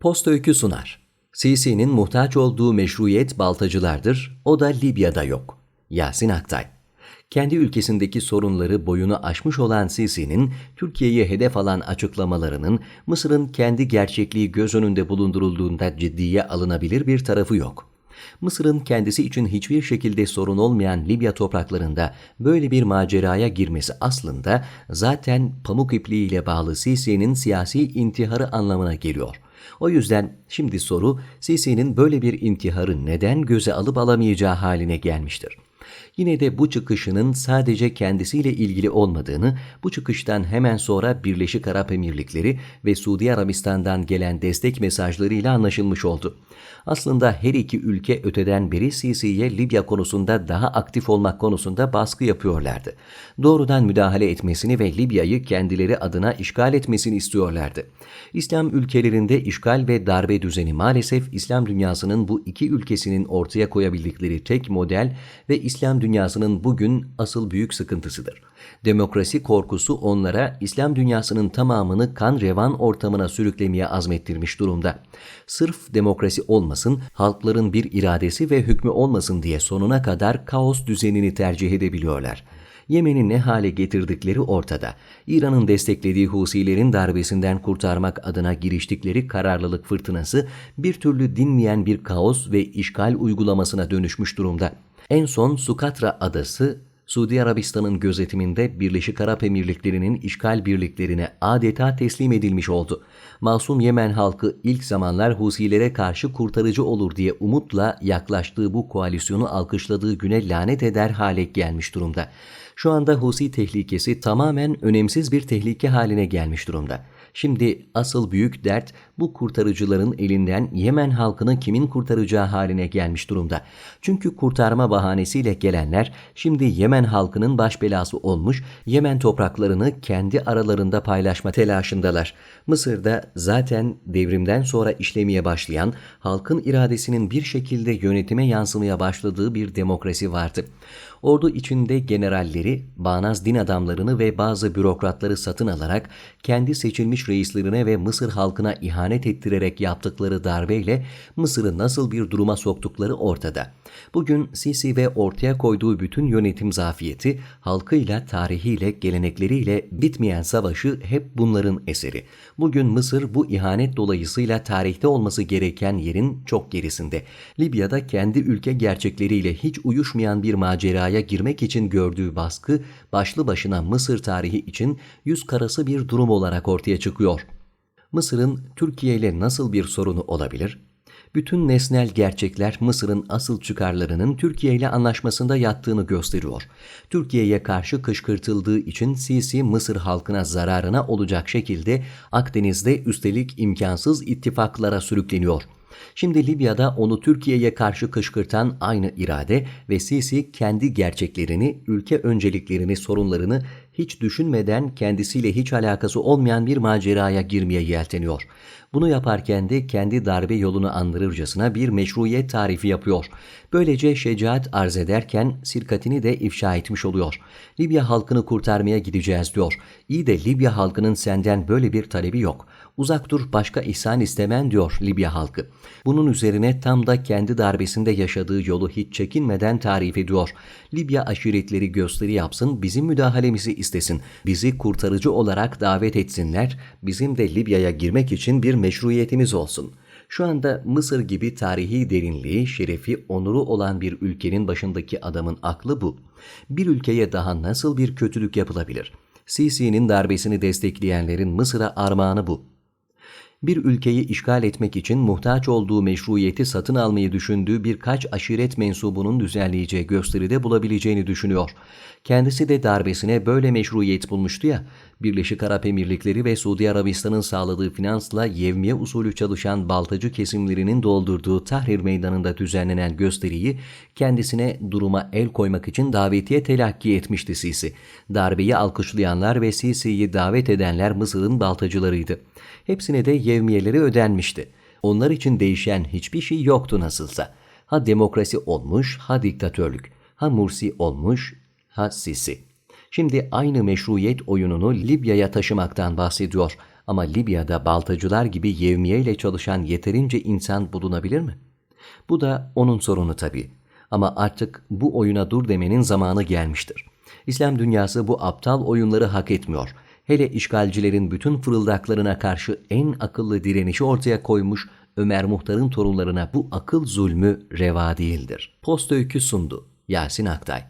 Post öykü sunar. Sisi'nin muhtaç olduğu meşruiyet baltacılardır, o da Libya'da yok. Yasin Aktay. Kendi ülkesindeki sorunları boyunu aşmış olan Sisi'nin Türkiye'yi hedef alan açıklamalarının Mısır'ın kendi gerçekliği göz önünde bulundurulduğunda ciddiye alınabilir bir tarafı yok. Mısır'ın kendisi için hiçbir şekilde sorun olmayan Libya topraklarında böyle bir maceraya girmesi aslında zaten pamuk ipliğiyle bağlı Sisi'nin siyasi intiharı anlamına geliyor. O yüzden şimdi soru Sisi'nin böyle bir intiharı neden göze alıp alamayacağı haline gelmiştir. Yine de bu çıkışının sadece kendisiyle ilgili olmadığını, bu çıkıştan hemen sonra Birleşik Arap Emirlikleri ve Suudi Arabistan'dan gelen destek mesajlarıyla anlaşılmış oldu. Aslında her iki ülke öteden beri Sisi'ye Libya konusunda daha aktif olmak konusunda baskı yapıyorlardı. Doğrudan müdahale etmesini ve Libya'yı kendileri adına işgal etmesini istiyorlardı. İslam ülkelerinde işgal ve darbe düzeni maalesef İslam dünyasının bu iki ülkesinin ortaya koyabildikleri tek model ve İslam dünyasının bugün asıl büyük sıkıntısıdır. Demokrasi korkusu onlara İslam dünyasının tamamını kan revan ortamına sürüklemeye azmettirmiş durumda. Sırf demokrasi olmasın, halkların bir iradesi ve hükmü olmasın diye sonuna kadar kaos düzenini tercih edebiliyorlar. Yemen'i ne hale getirdikleri ortada. İran'ın desteklediği Husilerin darbesinden kurtarmak adına giriştikleri kararlılık fırtınası bir türlü dinmeyen bir kaos ve işgal uygulamasına dönüşmüş durumda. En son Sukatra adası Suudi Arabistan'ın gözetiminde Birleşik Arap Emirlikleri'nin işgal birliklerine adeta teslim edilmiş oldu. Masum Yemen halkı ilk zamanlar Husilere karşı kurtarıcı olur diye umutla yaklaştığı bu koalisyonu alkışladığı güne lanet eder hale gelmiş durumda. Şu anda Husi tehlikesi tamamen önemsiz bir tehlike haline gelmiş durumda. Şimdi asıl büyük dert bu kurtarıcıların elinden Yemen halkını kimin kurtaracağı haline gelmiş durumda. Çünkü kurtarma bahanesiyle gelenler şimdi Yemen halkının baş belası olmuş, Yemen topraklarını kendi aralarında paylaşma telaşındalar. Mısır'da zaten devrimden sonra işlemeye başlayan, halkın iradesinin bir şekilde yönetime yansımaya başladığı bir demokrasi vardı. Ordu içinde generalleri, bağnaz din adamlarını ve bazı bürokratları satın alarak kendi seçilmiş reislerine ve Mısır halkına ihanet ettirerek yaptıkları darbeyle Mısır'ı nasıl bir duruma soktukları ortada. Bugün Sisi ve ortaya koyduğu bütün yönetim zafiyeti halkıyla, tarihiyle, gelenekleriyle bitmeyen savaşı hep bunların eseri. Bugün Mısır bu ihanet dolayısıyla tarihte olması gereken yerin çok gerisinde. Libya'da kendi ülke gerçekleriyle hiç uyuşmayan bir maceraya girmek için gördüğü baskı başlı başına Mısır tarihi için yüz karası bir durum olarak ortaya çıkıyor. Mısır'ın Türkiye ile nasıl bir sorunu olabilir? bütün nesnel gerçekler Mısır'ın asıl çıkarlarının Türkiye ile anlaşmasında yattığını gösteriyor. Türkiye'ye karşı kışkırtıldığı için Sisi Mısır halkına zararına olacak şekilde Akdeniz'de üstelik imkansız ittifaklara sürükleniyor. Şimdi Libya'da onu Türkiye'ye karşı kışkırtan aynı irade ve Sisi kendi gerçeklerini, ülke önceliklerini, sorunlarını hiç düşünmeden kendisiyle hiç alakası olmayan bir maceraya girmeye yelteniyor. Bunu yaparken de kendi darbe yolunu andırırcasına bir meşruiyet tarifi yapıyor. Böylece şecaat arz ederken sirkatini de ifşa etmiş oluyor. Libya halkını kurtarmaya gideceğiz diyor. İyi de Libya halkının senden böyle bir talebi yok. Uzak dur başka ihsan istemen diyor Libya halkı. Bunun üzerine tam da kendi darbesinde yaşadığı yolu hiç çekinmeden tarif ediyor. Libya aşiretleri gösteri yapsın, bizim müdahalemizi istesin. Bizi kurtarıcı olarak davet etsinler, bizim de Libya'ya girmek için bir meşruiyetimiz olsun. Şu anda Mısır gibi tarihi derinliği, şerefi, onuru olan bir ülkenin başındaki adamın aklı bu. Bir ülkeye daha nasıl bir kötülük yapılabilir? Sisi'nin darbesini destekleyenlerin Mısır'a armağanı bu bir ülkeyi işgal etmek için muhtaç olduğu meşruiyeti satın almayı düşündüğü birkaç aşiret mensubunun düzenleyeceği gösteride bulabileceğini düşünüyor. Kendisi de darbesine böyle meşruiyet bulmuştu ya, Birleşik Arap Emirlikleri ve Suudi Arabistan'ın sağladığı finansla yevmiye usulü çalışan baltacı kesimlerinin doldurduğu Tahrir Meydanı'nda düzenlenen gösteriyi kendisine duruma el koymak için davetiye telakki etmişti Sisi. Darbeyi alkışlayanlar ve Sisi'yi davet edenler Mısır'ın baltacılarıydı. Hepsine de yevmiyeleri ödenmişti. Onlar için değişen hiçbir şey yoktu nasılsa. Ha demokrasi olmuş, ha diktatörlük. Ha Mursi olmuş, ha Sisi. Şimdi aynı meşruiyet oyununu Libya'ya taşımaktan bahsediyor. Ama Libya'da baltacılar gibi yevmiyeyle çalışan yeterince insan bulunabilir mi? Bu da onun sorunu tabii. Ama artık bu oyuna dur demenin zamanı gelmiştir. İslam dünyası bu aptal oyunları hak etmiyor. Hele işgalcilerin bütün fırıldaklarına karşı en akıllı direnişi ortaya koymuş Ömer Muhtar'ın torunlarına bu akıl zulmü reva değildir. Post öykü sundu. Yasin Aktay